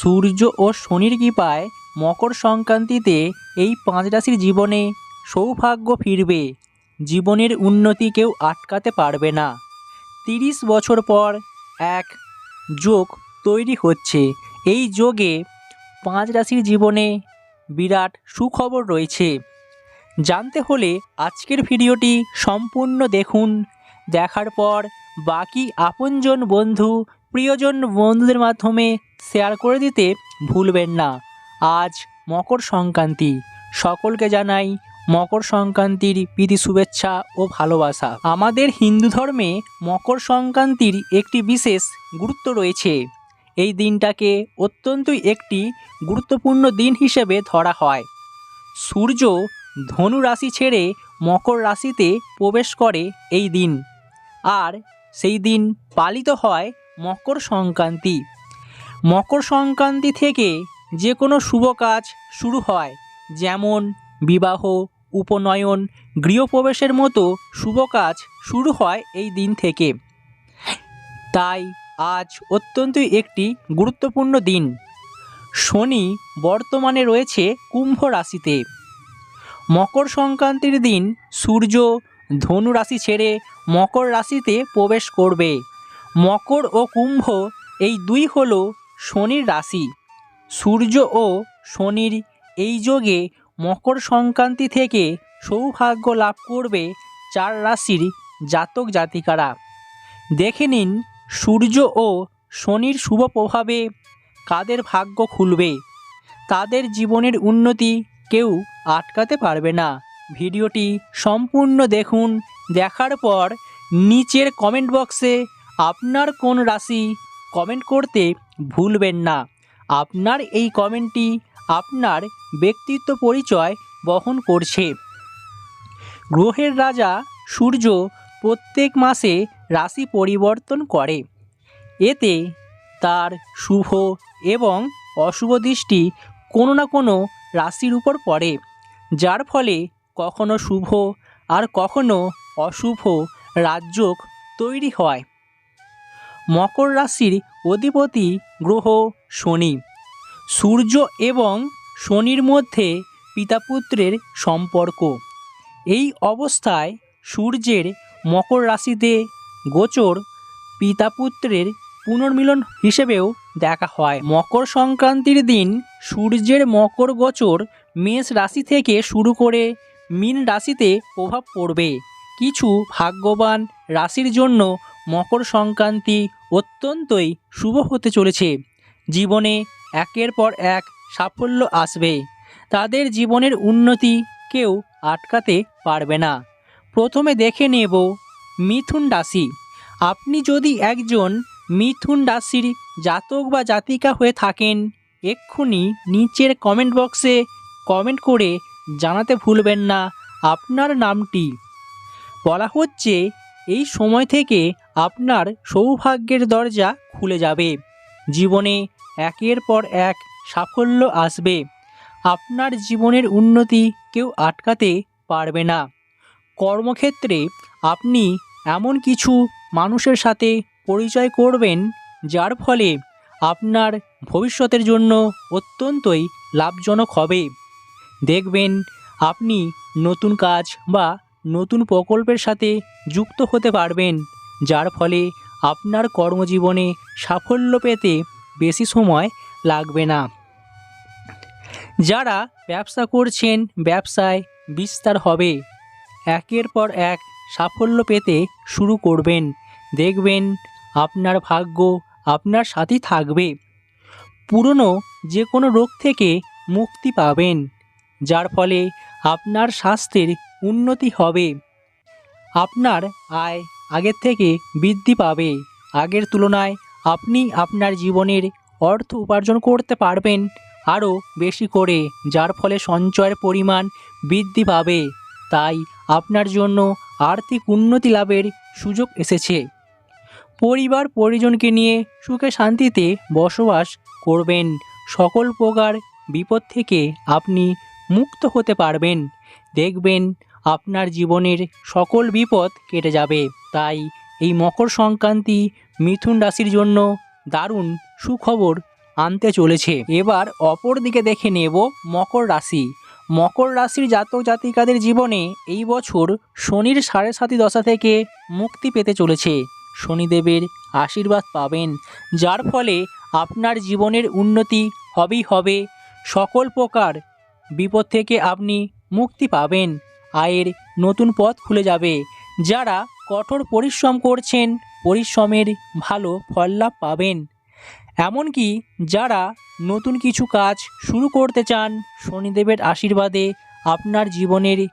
সূর্য ও শনির কৃপায় মকর সংক্রান্তিতে এই পাঁচ রাশির জীবনে সৌভাগ্য ফিরবে। জীবনের উন্নতি কেউ আটকাতে পারবে না। তিরিশ বছর পর এক যোগ তৈরি হচ্ছে। এই যোগে পাঁচ রাশির জীবনে বিরাট সুখবর রয়েছে। জানতে হলে আজকের ভিডিওটি সম্পূর্ণ দেখুন। দেখার পর বাকি আপনজন বন্ধু প্রিয়জন বন্ধুদের মাধ্যমে শেয়ার করে দিতে ভুলবেন না। আজ মকর সংক্রান্তি। সকলকে জানাই মকর সংক্রান্তির প্রীতি, শুভেচ্ছা ও ভালোবাসা। আমাদের হিন্দু ধর্মে মকর সংক্রান্তির একটি বিশেষ গুরুত্ব রয়েছে। এই দিনটাকে অত্যন্তই একটি গুরুত্বপূর্ণ দিন হিসেবে ধরা হয়। সূর্য ধনু রাশি ছেড়ে মকর রাশিতে প্রবেশ করে এই দিন। আর সেই দিন পালিত হয় মকর সংক্রান্তি। মকর সংক্রান্তি থেকে যে কোনো শুভ কাজ শুরু হয়, যেমন বিবাহ, উপনয়ন, গৃহপ্রবেশের মতো শুভ কাজ শুরু হয় এই দিন থেকে। তাই আজ অত্যন্তই একটি গুরুত্বপূর্ণ দিন। শনি বর্তমানে রয়েছে কুম্ভ রাশিতে। মকর সংক্রান্তির দিন সূর্য ধনু রাশি ছেড়ে মকর রাশিতে প্রবেশ করবে। মকর ও কুম্ভ এই দুই হল শনির রাশি। সূর্য ও শনির এই যোগে মকর সংক্রান্তি থেকে সৌভাগ্য লাভ করবে চার রাশির জাতক জাতিকারা। দেখে নিন সূর্য ও শনির শুভ প্রভাবে কাদের ভাগ্য খুলবে? তাদের জীবনের উন্নতি কেউ আটকাতে পারবে না। ভিডিওটি সম্পূর্ণ দেখুন, দেখার পর নিচের কমেন্ট বক্সে আপনার কোন রাশি? কমেন্ট করতে ভুলবেন না। আপনার এই কমেন্টটি আপনার ব্যক্তিত্ব পরিচয় বহন করছে। গ্রহের রাজা সূর্য প্রত্যেক মাসে রাশি পরিবর্তন করে। এতে তার শুভ এবং অশুভ দৃষ্টি কোনো না কোনো রাশির উপর পড়ে, যার ফলে কখনো শুভ আর কখনো অশুভ রাজযোগ তৈরি হয়। মকর রাশির অধিপতি গ্রহ শনি। সূর্য এবং শনির মধ্যে পিতাপুত্রের সম্পর্ক। এই অবস্থায় সূর্যের মকর রাশিতে গোচর পিতাপুত্রের পুনর্মিলন হিসেবেও দেখা হয়। মকর সংক্রান্তির দিন সূর্যের মকর গোচর মেষ রাশি থেকে শুরু করে মীন রাশিতে প্রভাব পড়বে। কিছু ভাগ্যবান রাশির জন্য মকর সংক্রান্তি অত্যন্তই শুভ হতে চলেছে। জীবনে একের পর এক সাফল্য আসবে। তাদের জীবনের উন্নতি কেউ আটকাতে পারবে না। প্রথমে দেখে নেব মিথুন রাশি। আপনি যদি একজন মিথুন রাশির জাতক বা জাতিকা হয়ে থাকেন, এক্ষুনি নিচের কমেন্ট বক্সে কমেন্ট করে জানাতে ভুলবেন না। আপনার নামটি বলা হচ্ছে এই সময় থেকে আপনার সৌভাগ্যের দরজা খুলে যাবে। জীবনে একের পর এক সাফল্য আসবে। আপনার জীবনের উন্নতি কেউ আটকাতে পারবে না। কর্মক্ষেত্রে আপনি এমন কিছু মানুষের সাথে পরিচয় করবেন, যার ফলে আপনার ভবিষ্যতের জন্য অত্যন্তই লাভজনক হবে। দেখবেন, আপনি নতুন কাজ বা নতুন প্রকল্পের সাথে যুক্ত হতে পারবেন, যার ফলে আপনার কর্মজীবনে সাফল্য পেতে বেশি সময় লাগবে না। যারা ব্যবসা করছেন, ব্যবসায় বিস্তার হবে, একের পর এক সাফল্য পেতে শুরু করবেন। দেখবেন আপনার ভাগ্য আপনার সাথেই থাকবে। পুরনো যে কোনো রোগ থেকে মুক্তি পাবেন, যার ফলে আপনার স্বাস্থ্যের উন্নতি হবে। আপনার আয় আগের থেকে বৃদ্ধি পাবে। আগের তুলনায় আপনি আপনার জীবনের অর্থ উপার্জন করতে পারবেন আরও বেশি করে, যার ফলে সঞ্চয়ের পরিমাণ বৃদ্ধি পাবে। তাই আপনার জন্য আর্থিক উন্নতি লাভের সুযোগ এসেছে। পরিবার পরিজনকে নিয়ে সুখে শান্তিতে বসবাস করবেন। সকল প্রকার বিপদ থেকে আপনি মুক্ত হতে পারবেন। দেখবেন আপনার জীবনের সকল বিপদ কেটে যাবে। তাই এই মকর সংক্রান্তি মিথুন রাশির জন্য দারুণ সুখবর আনতে চলেছে। এবার অপর দিকে দেখে নেব মকর রাশি। মকর রাশির জাতক জাতিকাদের জীবনে এই বছর শনির সাড়ে সাতি দশা থেকে মুক্তি পেতে চলেছে। শনিদেবের আশীর্বাদ পাবেন, যার ফলে আপনার জীবনের উন্নতি হবেই হবে। সকল প্রকার বিপদ থেকে আপনি মুক্তি পাবেন। আয়ের নতুন পথ খুলে যাবে। যারা কঠোর পরিশ্রম করছেন, পরিশ্রমের ভালো ফল লাভ পাবেন। এমনকি যারা নতুন কিছু কাজ শুরু করতে চান, শনিদেবের আশীর্বাদে আপনার জীবনের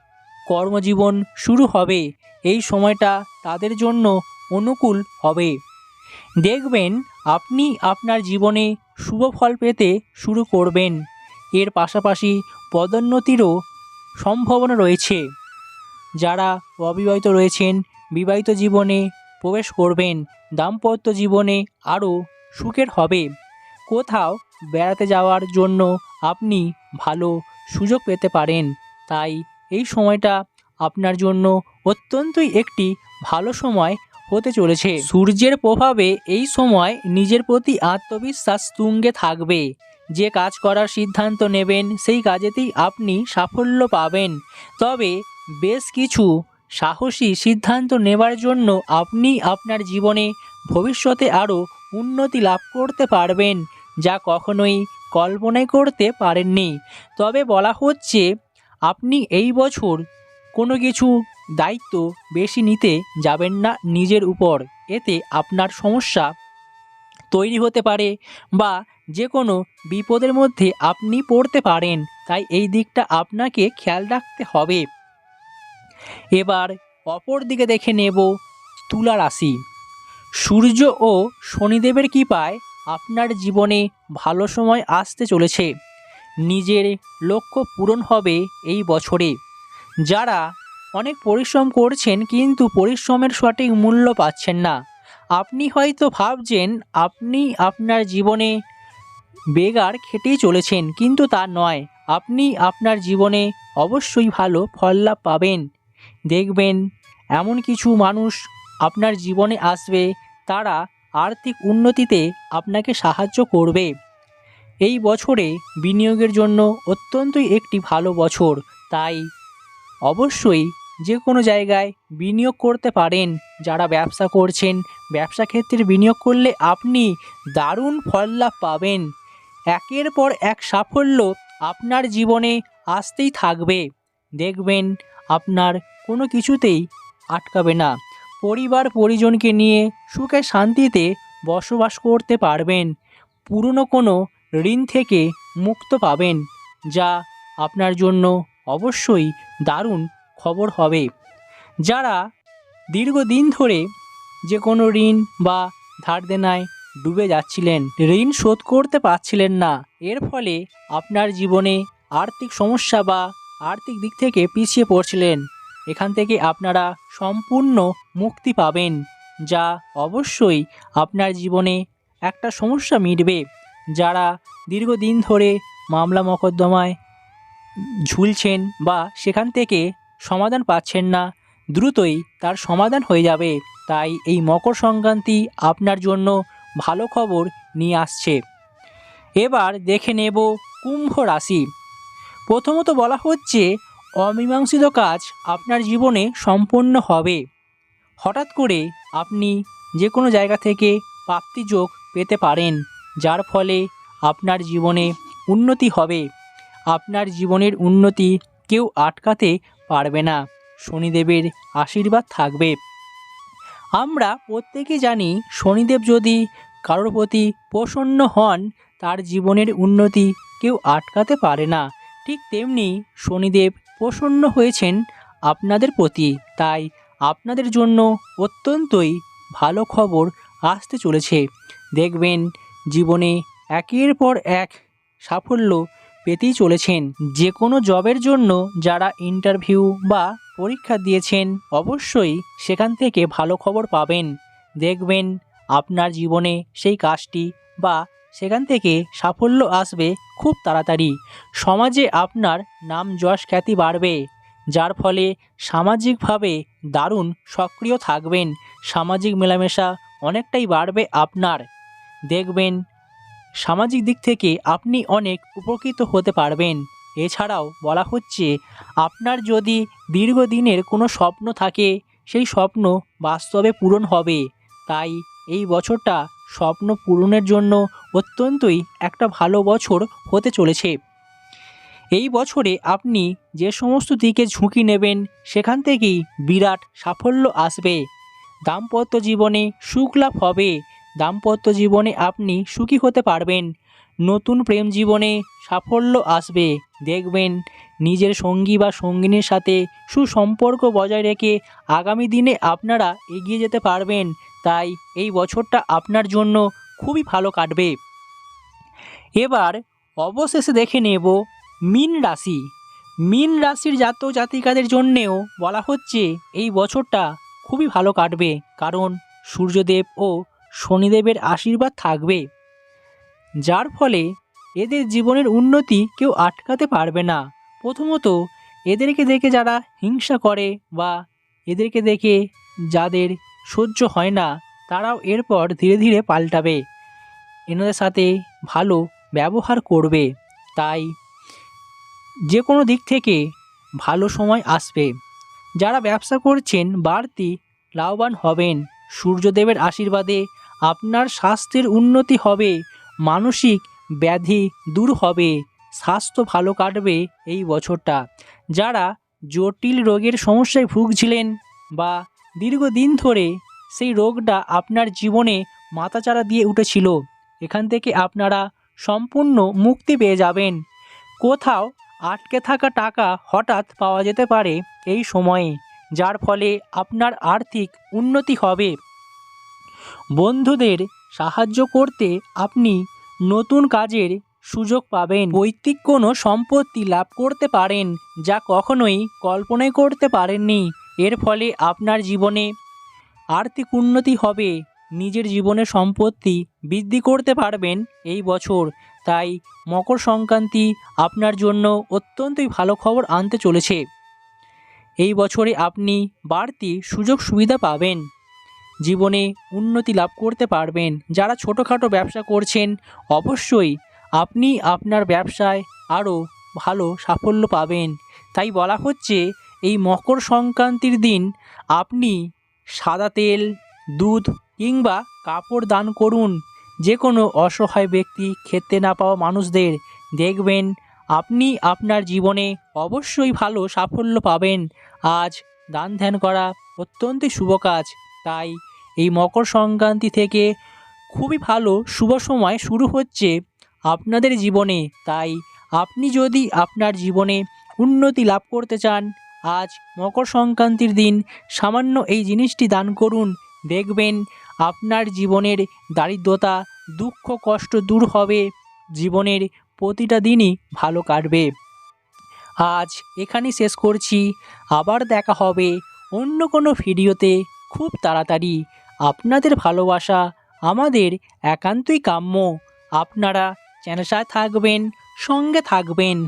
কর্মজীবন শুরু হবে। এই সময়টা তাদের জন্য অনুকূল হবে। দেখবেন, আপনি আপনার জীবনে শুভ ফল পেতে শুরু করবেন। এর পাশাপাশি পদোন্নতিরও সম্ভাবনা রয়েছে। যারা অবিবাহিত রয়েছেন, বিবাহিত জীবনে প্রবেশ করবেন, দাম্পত্য জীবনে আরও সুখের হবে। কোথাও বেড়াতে যাওয়ার জন্য আপনি ভালো সুযোগ পেতে পারেন। তাই এই সময়টা আপনার জন্য অত্যন্তই একটি ভালো সময় হতে চলেছে। সূর্যের প্রভাবে এই সময় নিজের প্রতি আত্মবিশ্বাস তুঙ্গে থাকবে। যে কাজ করার সিদ্ধান্ত নেবেন, সেই কাজেতেই আপনি সাফল্য পাবেন। তবে বেশ কিছু সাহসী সিদ্ধান্ত নেবার জন্য আপনি আপনার জীবনে ভবিষ্যতে আরও উন্নতি লাভ করতে পারবেন, যা কখনোই কল্পনাই করতে পারেননি। তবে বলা হচ্ছে, আপনি এই বছর কোনো কিছু দায়িত্ব বেশি নিতে যাবেন না নিজের উপর। এতে আপনার সমস্যা তৈরি হতে পারে বা যে কোনো বিপদের মধ্যে আপনি পড়তে পারেন, তাই এই দিকটা আপনাকে খেয়াল রাখতে হবে। এবার অপর দিকে দেখে নেব তুলা রাশি। সূর্য ও শনিদেবের কৃপায় আপনার জীবনে ভালো সময় আসতে চলেছে। নিজের লক্ষ্য পূরণ হবে এই বছরে। যারা অনেক পরিশ্রম করছেন কিন্তু পরিশ্রমের সঠিক মূল্য পাচ্ছেন না। আপনি হয়তো ভাবছেন, আপনি আপনার জীবনে বেগার খেটেই চলেছেন, কিন্তু তা নয়। আপনি আপনার জীবনে অবশ্যই ভালো ফল লাভ পাবেন। দেখবেন, এমন কিছু মানুষ আপনার জীবনে আসবে, তারা আর্থিক উন্নতিতে আপনাকে সাহায্য করবে। এই বছরে বিনিয়োগের জন্য অত্যন্তই একটি ভালো বছর, তাই অবশ্যই যে কোনো জায়গায় বিনিয়োগ করতে পারেন। যারা ব্যবসা করছেন, ব্যবসা ক্ষেত্রে বিনিয়োগ করলে আপনি দারুণ ফল লাভ পাবেন। একের পর এক সাফল্য আপনার জীবনে আসতেই থাকবে। দেখবেন আপনার কোনো কিছুতেই আটকাবে না। পরিবার পরিজনকে নিয়ে সুখে শান্তিতে বসবাস করতে পারবেন। পুরনো কোনো ঋণ থেকে মুক্ত পাবেন, যা আপনার জন্য অবশ্যই দারুণ খবর হবে। যারা দীর্ঘদিন ধরে যে কোনো ঋণ বা ধার দেনায় ডুবে যাচ্ছিলেন। ঋণ শোধ করতে পারছিলেন না। এর ফলে আপনার জীবনে আর্থিক সমস্যা বা আর্থিক দিক থেকে পিছিয়ে পড়ছিলেন। এখান থেকে আপনারা সম্পূর্ণ মুক্তি পাবেন, যা অবশ্যই আপনার জীবনে একটা সমস্যা মিটবে, যারা দীর্ঘদিন ধরে মামলা মকদ্দমায় ঝুলছেন বা সেখান থেকে সমাধান পাচ্ছেন না, দ্রুতই তার সমাধান হয়ে যাবে। তাই এই মকর সংক্রান্তি আপনার জন্য ভালো খবর নিয়ে আসছে। এবার দেখে নেব কুম্ভ রাশি। প্রথমত বলা হচ্ছে, অমীমাংসিত কাজ আপনার জীবনে সম্পন্ন হবে। হঠাৎ করে আপনি যে কোনো জায়গা থেকে প্রাপ্তিযোগ পেতে পারেন, যার ফলে আপনার জীবনে উন্নতি হবে। আপনার জীবনের উন্নতি কেউ আটকাতে পারবে না। শনিদেবের আশীর্বাদ থাকবে। আমরা প্রত্যেকে জানি, শনিদেব যদি কারোর প্রতি প্রসন্ন হন, তার জীবনের উন্নতি কেউ আটকাতে পারে না। ঠিক তেমনি শনিদেব প্রসন্ন হয়েছেন আপনাদের প্রতি, তাই আপনাদের জন্য অত্যন্তই ভালো খবর আসতে চলেছে। দেখবেন জীবনে একের পর এক সাফল্য পেতেই চলেছেন। যে কোনো জবের জন্য যারা ইন্টারভিউ বা পরীক্ষা দিয়েছেন, অবশ্যই সেখান থেকে ভালো খবর পাবেন। দেখবেন আপনার জীবনে সেই কাজটি বা সেখান থেকে সাফল্য আসবে খুব তাড়াতাড়ি। সমাজে আপনার নাম যশ খ্যাতি বাড়বে, যার ফলে সামাজিকভাবে দারুণ সক্রিয় থাকবেন। সামাজিক মেলামেশা অনেকটাই বাড়বে আপনার। দেখবেন, সামাজিক দিক থেকে আপনি অনেক উপকৃত হতে পারবেন। এছাড়াও বলা হচ্ছে, আপনার যদি দীর্ঘদিনের কোনো স্বপ্ন থাকে, সেই স্বপ্ন বাস্তবে পূরণ হবে। তাই এই বছরটা স্বপ্ন পূরণের জন্য অত্যন্তই একটা ভালো বছর হতে চলেছে। এই বছরে আপনি যে সমস্ত দিকে ঝুঁকি নেবেন, সেখান থেকেই বিরাট সাফল্য আসবে। দাম্পত্য জীবনে সুখ লাভ হবে। দাম্পত্য জীবনে আপনি সুখী হতে পারবেন। নতুন প্রেম জীবনে সাফল্য আসবে। দেখবেন নিজের সঙ্গী বা সঙ্গিনীর সাথে সুসম্পর্ক বজায় রেখে আগামী দিনে আপনারা এগিয়ে যেতে পারবেন। তাই এই বছরটা আপনার জন্য খুবই ভালো কাটবে। এবার অবশেষে দেখে নেব মিন রাশি। মিন রাশির জাতক জাতিকাদের জন্যেও বলা হচ্ছে এই বছরটা খুবই ভালো কাটবে, কারণ সূর্যদেব ও শনিদেবের আশীর্বাদ থাকবে। যার ফলে এদের জীবনের উন্নতি কেউ আটকাতে পারবে না। প্রথমত, এদেরকে দেখে যারা হিংসা করে বা এদেরকে দেখে যাদের সহ্য হয় না, তারাও এরপর ধীরে ধীরে পাল্টাবে। এনাদের সাথে ভালো ব্যবহার করবে, তাই যে কোনো দিক থেকে ভালো সময় আসবে। যারা ব্যবসা করছেন, বাড়তি লাভবান হবেন। সূর্যদেবের আশীর্বাদে আপনার স্বাস্থ্যের উন্নতি হবে, মানসিক ব্যাধি দূর হবে, স্বাস্থ্য ভালো কাটবে এই বছরটা। যারা জটিল রোগের সমস্যায় ভুগছিলেন বা দীর্ঘদিন ধরে সেই রোগটা আপনার জীবনে মাথাচাড়া দিয়ে উঠেছিল। এখান থেকে আপনারা সম্পূর্ণ মুক্তি পেয়ে যাবেন। কোথাও আটকে থাকা টাকা হঠাৎ পাওয়া যেতে পারে এই সময়ে, যার ফলে আপনার আর্থিক উন্নতি হবে। বন্ধুদের সাহায্য করতে আপনি নতুন কাজের সুযোগ পাবেন। পৈতৃক কোনো সম্পত্তি লাভ করতে পারেন, যা কখনোই কল্পনাই করতে পারেননি। এর ফলে আপনার জীবনে আর্থিক উন্নতি হবে, নিজের জীবনের সম্পত্তি বৃদ্ধি করতে পারবেন এই বছর। তাই মকর সংক্রান্তি আপনার জন্য অত্যন্তই ভালো খবর আনতে চলেছে। এই বছরে আপনি বাড়তি সুযোগ সুবিধা পাবেন। জীবনে উন্নতি লাভ করতে পারবেন। যারা ছোটোখাটো ব্যবসা করছেন, অবশ্যই আপনি আপনার ব্যবসায় আরও ভালো সাফল্য পাবেন। তাই বলা হচ্ছে এই মকর সংক্রান্তির দিন আপনি সাদা তেল, দুধ কিংবা কাপড় দান করুন। যে কোনো অসহায় ব্যক্তি খেতে না পাওয়া মানুষদের দেখবেন আপনি আপনার জীবনে অবশ্যই ভালো সাফল্য পাবেন। আজ দান ধ্যান করা অত্যন্তই শুভ কাজ। তাই এই মকর সংক্রান্তি থেকে খুবই ভালো শুভ সময় শুরু হচ্ছে আপনাদের জীবনে। তাই আপনি যদি আপনার জীবনে উন্নতি লাভ করতে চান আজ মকর সংক্রান্তির দিন, সামান্য এই জিনিসটি দান করুন। দেখবেন আপনার জীবনের দারিদ্রতা, দুঃখ, কষ্ট দূর হবে। জীবনের প্রতিটা দিনই ভালো কাটবে। আজ এখানেই শেষ করছি। আবার দেখা হবে অন্য কোনো ভিডিওতে। খুব তাড়াতাড়ি। আপনাদের ভালোবাসা আমাদের একান্তই কাম্য। আপনারা চ্যানেল সাথে থাকবেন, সঙ্গে থাকবেন।